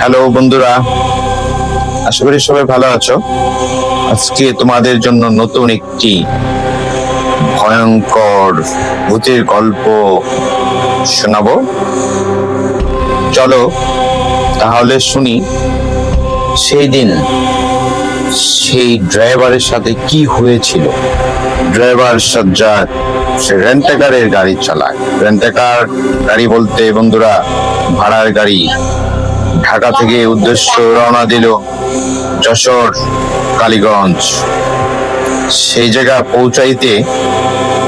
Hello বন্ধুরা, আশা করি সবাই ভালো আছো। আজকে তোমাদের জন্য নতুন একটি ভয়ঙ্কর ভূতের গল্প শোনাবো। চলো তাহলে শুনি, সেই দিন সেই ড্রাইভারের সাথে কি হয়েছিল? ড্রাইভার সাজ্জাদ, সে রেন্টাকারের গাড়ি চালায়। রেন্টাকার গাড়ি বলতে, বন্ধুরা, ভাড়ার গাড়ি। ঢাকা থেকে উদ্দেশ্য রওনা দিল যশোর, কালীগঞ্জ। সেই জায়গা পৌঁছাইতে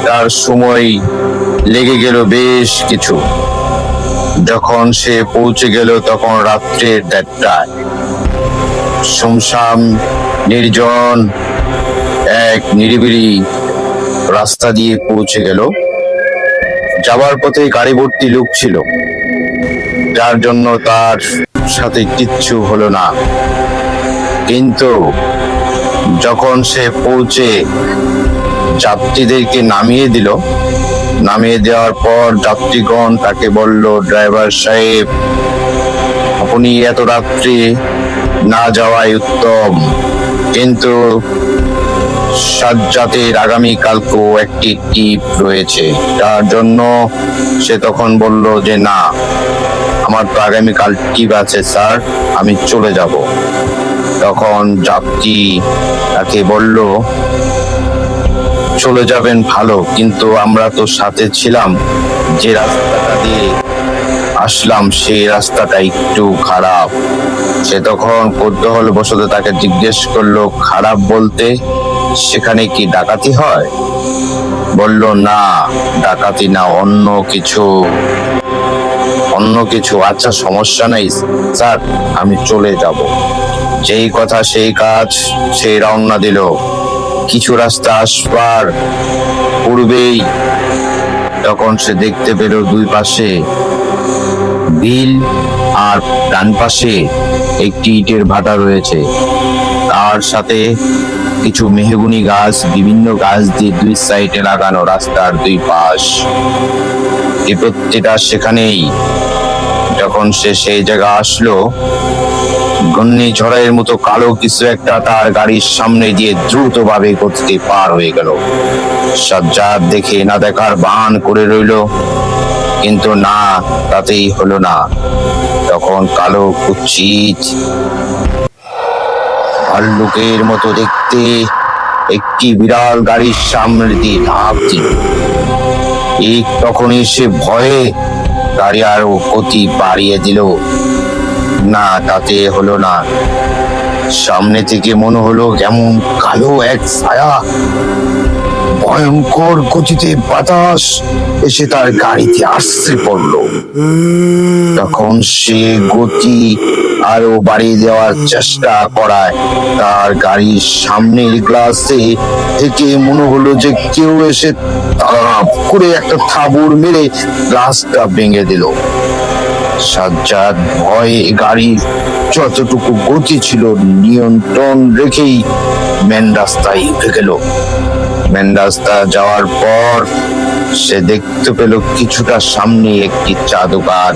তার সময় লেগে গেল বেশ কিছু। যখন সে পৌঁছে গেল তখন রাত্রের দেড়টায়। শুমশাম নির্জন, এক নিরিবিলি রাস্তা দিয়ে পৌঁছে গেল। যাবার পথে গাড়ি ভর্তি লোক ছিল। যার জন্য তার সাথে কিচ্ছু হলো না। কিন্তু যখন সে পৌঁছে যাত্রীদেরকে নামিয়ে দিল, নামিয়ে দেওয়ার পর যাত্রীগণ তাকে বলল, ড্রাইভার সাহেব, আপনি এত রাত্রে না যাওয়াই উত্তম। কিন্তু সাজ্জাতের আগামী কালকেও একটি টিপ রয়েছে। তার জন্য সে তখন বলল যে, না আমার তো আগামীকাল টিপ আছে, স্যার, আমি চলে যাব। তখন যাত্রী তাকে বলল, চলে যাবেন ভালো, কিন্তু আমরা তো সাথে ছিলাম। যে রাস্তাটা দিয়ে আসলাম, সেই রাস্তাটা একটু খারাপ। সে তখন কৌতূহল বসত তাকে জিজ্ঞেস করল, খারাপ বলতে সেখানে কি ডাকাতি হয়? বলল, না, ডাকাতি না, অন্য কিছু। অন্য কিছু আচ্ছা সমস্যা নেই, স্যার, আমি চলে যাব। যেই কথা সেই কাজ, সেই রওনা দিল। কিছু রাস্তা আসবার পূর্বেই তখন সে দেখতে পেল দুই পাশে বিল আর ডান পাশে একটি ইটের ভাটা রয়েছে। তার সাথে কিছু মেহগুনি গাছ, বিভিন্ন গাছ দিয়ে দুই সাইডে লাগানো রাস্তার দুই পাশ। প্রত্যেকটা সেখানেই যখন সে সেই জায়গা আসলো, গন্নি ঝড়ের মতো কালো কিছু একটা তার গাড়ির সামনে দিয়ে দ্রুত ভাবে গতিতে পার হয়ে গেল। সাজ্জাদ দেখে না দেখার বান করে রইল, কিন্তু না, তাতেই হলো না। তখন কালো কুচ্ছিত ভাল্লুকের মতো দেখতে একটি বিড়াল গাড়ির সামনে দিয়ে ধাপ দিল ঠিক তখনই সে ভয়ে আরও গতি বাড়িয়ে দিল। না, তাতে হলো না। সামনে থেকে মনে হলো কেমন কালো এক ছায়া। ভয়ঙ্কর গতিতে বাতাস এসে তার গাড়িতে আসছে পড়ল। তখন সে গতি আরও বাড়িয়ে দেওয়ার চেষ্টা করায়। তার গাড়ির সামনের গ্লাসে থেকে মনে হলো যে কেউ এসে করে একটা থাবুর মেরে গ্লাসটা ভেঙে দিল। সাজ্জাদ ভয়ে গাড়ির যতটুকু গতি ছিল নিয়ন্ত্রণ রেখেই মেন রাস্তায় উঠে গেল মেন রাস্তা যাওয়ার পর সে দেখতে পেল কিছুটা সামনে একটি চা দোকান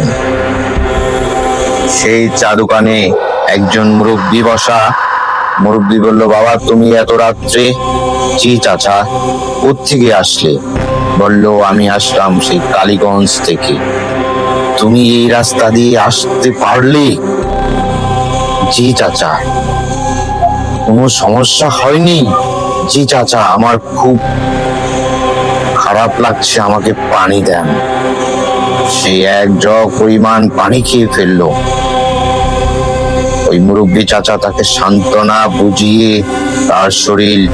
সেই চা দোকানে একজন মুরব্বী বসা। মুরব্বী বলল, বাবা, তুমি এত রাত্রে জি চাচা কোথেকে আসলে? বলল, আমি আসলাম সেই কালীগঞ্জ থেকে। তুমি এই রাস্তা দিয়ে আসতে পারলে? জি চাচা। কোনো সমস্যা হয়নি? জি চাচা, আমার খুব খারাপ লাগছে, আমাকে পানি দেন। সে এক জগ পরিমাণ পানি খেয়ে ফেলল। ওই মুরব্বী চাচা তাকে সান্ত্বনা বুঝিয়ে তার শরীর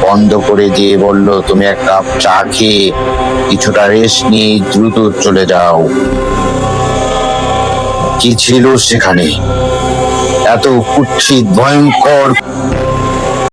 বন্ধ করে দিয়ে বলল, তুমি এক কাপ চা খেয়ে কিছুটা রেস্ট নিয়ে দ্রুত চলে যাও। কি ছিল সেখানে? এত কুৎসিত, ভয়ঙ্কর